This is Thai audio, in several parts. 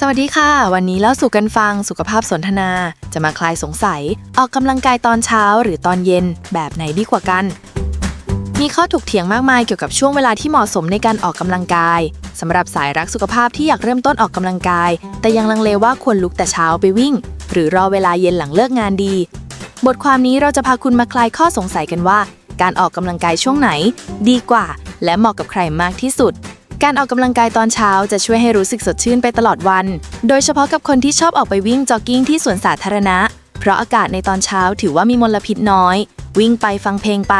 สวัสดีค่ะ วันนี้เล่าสู่กันฟังสุขภาพสนทนา จะมาคลายสงสัย ออกกำลังกายตอนเช้าหรือตอนเย็น แบบไหนดีกว่ากัน มีข้อถกเถียงมากมายเกี่ยวกับช่วงเวลาที่เหมาะสมในการออกกำลังกายสำหรับสายรักสุขภาพที่อยากเริ่มต้นออกกำลังกาย แต่ยังลังเลว่าควรลุกแต่เช้าไปวิ่ง หรือรอเวลาเย็นหลังเลิกงานดี บทความนี้เราจะพาคุณมาคลายข้อสงสัยกันว่า การออกกำลังกายช่วงไหน ดีกว่า และเหมาะกับใครมากที่สุด การออกกำลังกายตอนเช้าจะช่วยให้รู้สึกสดชื่นไปตลอดวัน โดยเฉพาะกับคนที่ชอบออกไปวิ่งจ็อกกิ้งที่สวนสาธารณะ เพราะอากาศในตอนเช้าถือว่ามีมลพิษน้อย วิ่งไปฟังเพลงไป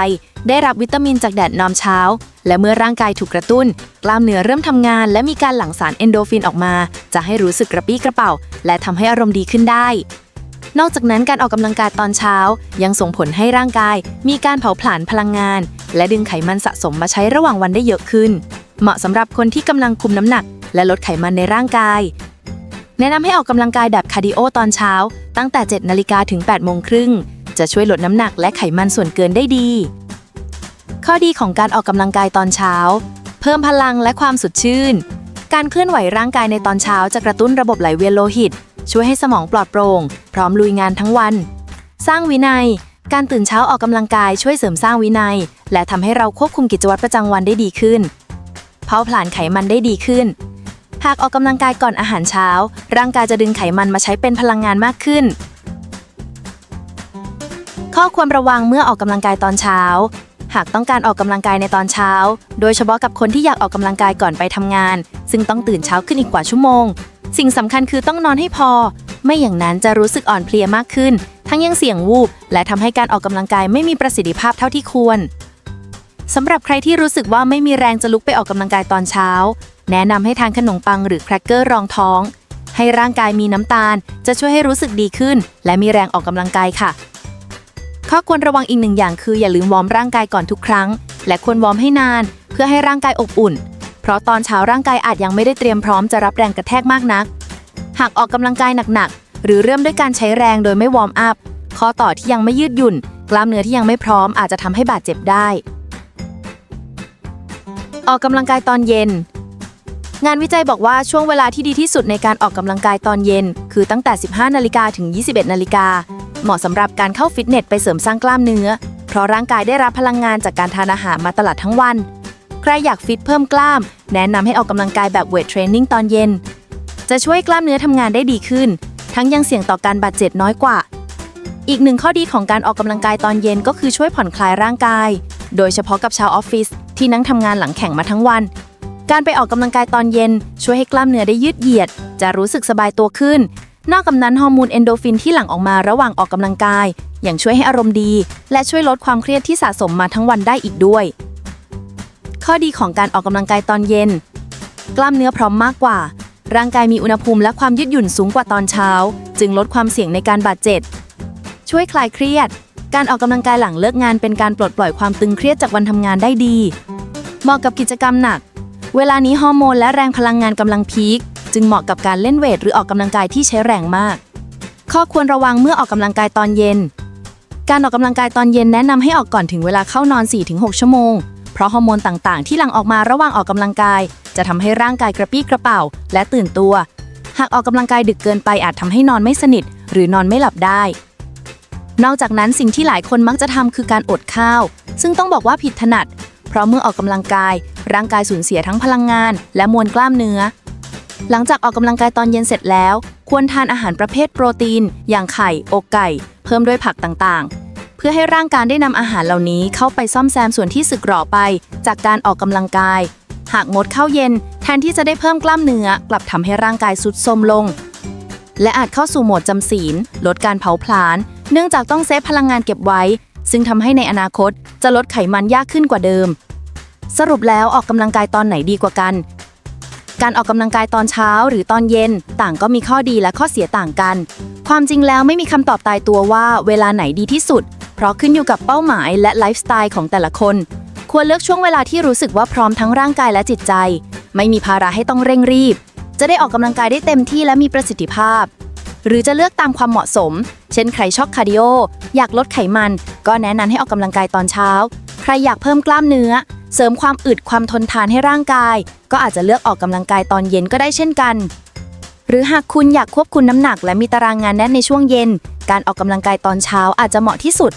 ได้รับวิตามินจากแดดนอมเช้า และเมื่อร่างกายถูกกระตุ้น กล้ามเนื้อเริ่มทำงาน และมีการหลั่งสารเอนโดฟินออกมา จะให้รู้สึกกระปี้กระเป๋า และทำให้อารมณ์ดีขึ้นได้นอกจากนั้นการออกกำลังกายตอนเช้า ยังส่งผลให้ร่างกาย มีการเผาผลาญพลังงาน และดึงไขมันสะสมมาใช้ระหว่างวันได้เยอะขึ้น เหมาะสำหรับคนที่กำลังคุมน้ำหนัก และลดไขมันในร่างกาย แนะนำให้ออกกำลังกายแบบคาร์ดิโอตอนเช้า ตั้งแต่ 7 นาฬิกาถึง 8 โมงครึ่ง จะช่วยลดน้ำหนักและไขมันส่วนเกินได้ดี ข้อดีของการออกกำลังกายตอนเช้า เพิ่มพลังและความสดชื่น การเคลื่อนไหวร่างกายในตอนเช้าจะกระตุ้นระบบไหลเวียนโลหิต ช่วยให้สมองปลอดโปร่ง พร้อมลุยงานทั้งวัน สร้างวินัยการตื่นเช้าออกกำลังกายช่วยเสริมสร้างวินัย และทำให้เราควบคุมกิจวัตรประจำวันได้ดีขึ้น เผาผลาญไขมันได้ดีขึ้น หากออกกำลังกายก่อนอาหารเช้า ร่างกายจะดึงไขมันมาใช้เป็นพลังงานมากขึ้น ข้อควรระวังเมื่อออกกำลังกายตอนเช้า หากต้องการออกกำลังกายในตอนเช้า โดยเฉพาะกับคนที่อยากออกกำลังกายก่อนไปทำงาน ซึ่งต้องตื่นเช้าขึ้นอีกกว่าชั่วโมง สิ่งสำคัญคือต้องนอนให้พอ ไม่อย่างนั้นจะรู้สึกอ่อนเพลียมากขึ้น ทั้งยังเสี่ยงวูบและทำให้การออกกำลังกายไม่มีประสิทธิภาพเท่าที่ควร สำหรับใครที่รู้สึกว่าไม่มีแรงจะลุกไปออกกำลังกายตอนเช้า แนะนำให้ทานขนมปังหรือแครกเกอร์รองท้อง ให้ร่างกายมีน้ำตาล จะช่วยให้รู้สึกดีขึ้น และมีแรงออกกำลังกายค่ะ ข้อควรระวังอีกหนึ่งอย่างคืออย่าลืมวอร์มร่างกายก่อนทุกครั้ง และควรวอร์มให้นาน เพื่อให้ร่างกายอบอุ่น เพราะตอนเช้าร่างกายอาจยังไม่ได้เตรียมพร้อมจะรับแรงกระแทกมากนัก หากออกกำลังกายหนักๆหรือเริ่มด้วยการใช้แรงโดยไม่วอร์มอัพข้อต่อที่ยังไม่ยืดหยุ่น กล้ามเนื้อที่ยังไม่พร้อมอาจจะทำให้บาดเจ็บได้ ออกกำลังกายตอนเย็น งานวิจัยบอกว่าช่วงเวลาที่ดีที่สุดในการออกกำลังกายตอนเย็น คือตั้งแต่ 15 นาฬิกาถึง 21 นาฬิกา เหมาะสำหรับการเข้าฟิตเนสไปเสริมสร้างกล้ามเนื้อ เพราะร่างกายได้รับพลังงานจากการทานอาหารมาตลอดทั้งวัน ใครอยากฟิตเพิ่มกล้าม แนะนำให้ออกกำลังกายแบบเวทเทรนนิ่งตอนเย็น จะช่วยกล้ามเนื้อทำงานได้ดีขึ้น ทั้งยังเสี่ยงต่อการบาดเจ็บน้อยกว่า อีกหนึ่งข้อดีของการออกกำลังกายตอนเย็นก็คือช่วยผ่อนคลายร่างกาย โดยเฉพาะกับชาวออฟฟิศ ที่นั่งทำงานหลังแข่งมาทั้งวัน การไปออกกำลังกายตอนเย็น ช่วยให้กล้ามเนื้อได้ยืดเหยียด จะรู้สึกสบายตัวขึ้น นอกจากนั้นฮอร์โมนเอนโดฟินที่หลั่งออกมาระหว่างออกกำลังกาย ยังช่วยให้อารมณ์ดี และช่วยลดความเครียดที่สะสมมาทั้งวันได้อีกด้วย ข้อดีของการออกกำลังกายตอนเย็น กล้ามเนื้อพร้อมมากกว่า ร่างกายมีอุณหภูมิและความยืดหยุ่นสูงกว่าตอนเช้า จึงลดความเสี่ยงในการบาดเจ็บช่วยคลายเครียด การออกกำลังกายหลังเลิกงานเป็นการปลดปล่อยความตึงเครียดจากวันทำงานได้ดี เหมาะกับกิจกรรมหนัก เวลานี้ฮอร์โมนและแรงพลังงานกำลังพีคจึงเหมาะกับการเล่นเวทหรือออกกำลังกายที่ใช้แรงมาก ข้อควรระวังเมื่อออกกำลังกายตอนเย็น การออกกำลังกายตอนเย็นแนะนำให้ออกก่อนถึงเวลาเข้านอน 4-6 ชั่วโมง เพราะฮอร์โมนต่างๆ ที่หลั่งออกมาระหว่างออกกำลังกาย จะทำให้ร่างกายกระปี้กระเป๋า และตื่นตัว หากออกกำลังกายดึกเกินไปอาจทำให้นอนไม่สนิท หรือนอนไม่หลับได้ นอกจากนั้นสิ่งที่หลายคนมักจะทำคือการอดข้าว ซึ่งต้องบอกว่าผิดถนัด เพราะเมื่อออกกำลังกาย ร่างกายสูญเสียทั้งพลังงาน และมวลกล้ามเนื้อ หลังจากออกกำลังกายตอนเย็นเสร็จแล้ว ควรทานอาหารประเภทโปรตีน อย่างไข่ อกไก่ เพิ่มด้วยผักต่างๆ เพื่อให้ร่างกายได้นำอาหารเหล่านี้เข้าไปซ่อมแซมส่วนที่สึกหรอไป จากการออกกำลังกาย หากงดข้าวเย็น แทนที่จะได้เพิ่มกล้ามเนื้อกลับทำให้ร่างกายสุดโทรมลง และอาจเข้าสู่โหมดจำศีลลดการเผาผลาญ เนื่องจากต้องเซฟพลังงานเก็บไว้ ซึ่งทำให้ในอนาคตจะลดไขมันยากขึ้นกว่าเดิม สรุปแล้วออกกำลังกายตอนไหนดีกว่ากัน การออกกำลังกายตอนเช้าหรือตอนเย็น ต่างก็มีข้อดีและข้อเสียต่างกัน ความจริงแล้วไม่มีคำตอบตายตัวว่าเวลาไหนดีที่สุด เพราะขึ้นอยู่กับเป้าหมายและไลฟ์สไตล์ของแต่ละคน ควรเลือกช่วงเวลาที่รู้สึกว่าพร้อมทั้งร่างกายและจิตใจ ไม่มีภาระให้ต้องเร่งรีบ จะได้ออกกำลังกายได้เต็มที่และมีประสิทธิภาพ หรือจะเลือกตามความเหมาะสม เช่นใครชอบคาร์ดิโอ อยากลดไขมัน ก็แนะนำให้ออกกำลังกายตอนเช้า ใครอยากเพิ่มกล้ามเนื้อ เสริมความอึดความทนทานให้ร่างกาย ก็อาจจะเลือกออกกำลังกายตอนเย็นก็ได้เช่นกัน หรือหากคุณอยากควบคุมน้ำหนัก และมีตารางงานแน่นในช่วงเย็น การออกกำลังกายตอนเช้าอาจจะเหมาะที่สุด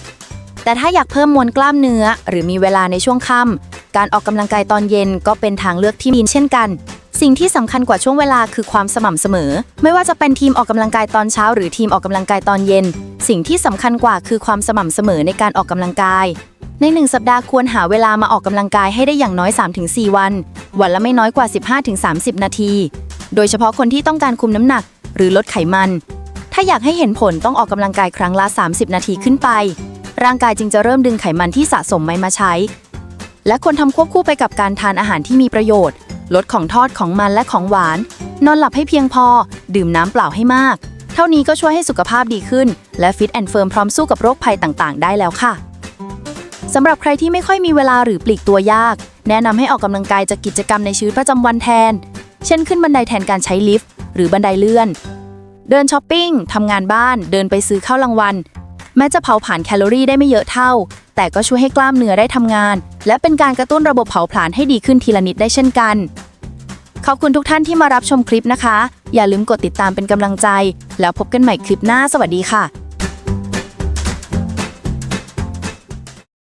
แต่ถ้าอยากเพิ่มมวลกล้ามเนื้อ หรือมีเวลาในช่วงค่ำการออกกำลังกายตอนเย็นก็เป็นทางเลือกที่ดีเช่นกัน สิ่งที่สำคัญกว่าช่วงเวลาคือความสม่ำเสมอ ไม่ว่าจะเป็นทีมออกกำลังกายตอนเช้า หรือทีมออกกำลังกายตอนเย็น สิ่งที่สำคัญกว่าคือความสม่ำเสมอในการออกกำลังกาย ในหนึ่งสัปดาห์ควรหาเวลามาออกกำลังกายให้ได้อย่างน้อย 3-4 วัน วันละไม่น้อยกว่า 15-30 นาที โดยเฉพาะคนที่ต้องการคุมน้ำหนัก หรือลดไขมัน ถ้าอยากให้เห็นผลต้องออกกำลังกายครั้งละ 30 นาทีขึ้นไป ร่างกายจึงจะเริ่มดึงไขมันที่สะสมไม่มาใช้ และควรทำควบคู่ไปกับการทานอาหารที่มีประโยชน์ ลดของทอดของมันและของหวาน นอนหลับให้เพียงพอ ดื่มน้ำเปล่าให้มาก เท่านี้ก็ช่วยให้สุขภาพดีขึ้น และฟิตแอนด์เฟิร์มพร้อมสู้กับโรคภัยต่างๆ ได้แล้วค่ะสำหรับใครที่ไม่ค่อยมีเวลาหรือปลีกตัวยาก แนะนำให้ออกกำลังกายจากกิจกรรมในชีวิตประจำวันแทน เช่นขึ้นบันไดแทนการใช้ลิฟต์หรือบันไดเลื่อน เดินช้อปปิ้งทำงานบ้าน เดินไปซื้อข้าวรางวัลแม้จะเผาผลาญแคลอรี่ได้ไม่เยอะเท่า แต่ก็ช่วยให้กล้ามเนื้อได้ทำงาน และเป็นการกระตุ้นระบบเผาผลาญให้ดีขึ้นทีละนิดได้เช่นกัน ขอบคุณทุกท่านที่มารับชมคลิปนะคะ อย่าลืมกดติดตามเป็นกำลังใจ แล้วพบกันใหม่คลิปหน้าสวัสดีค่ะ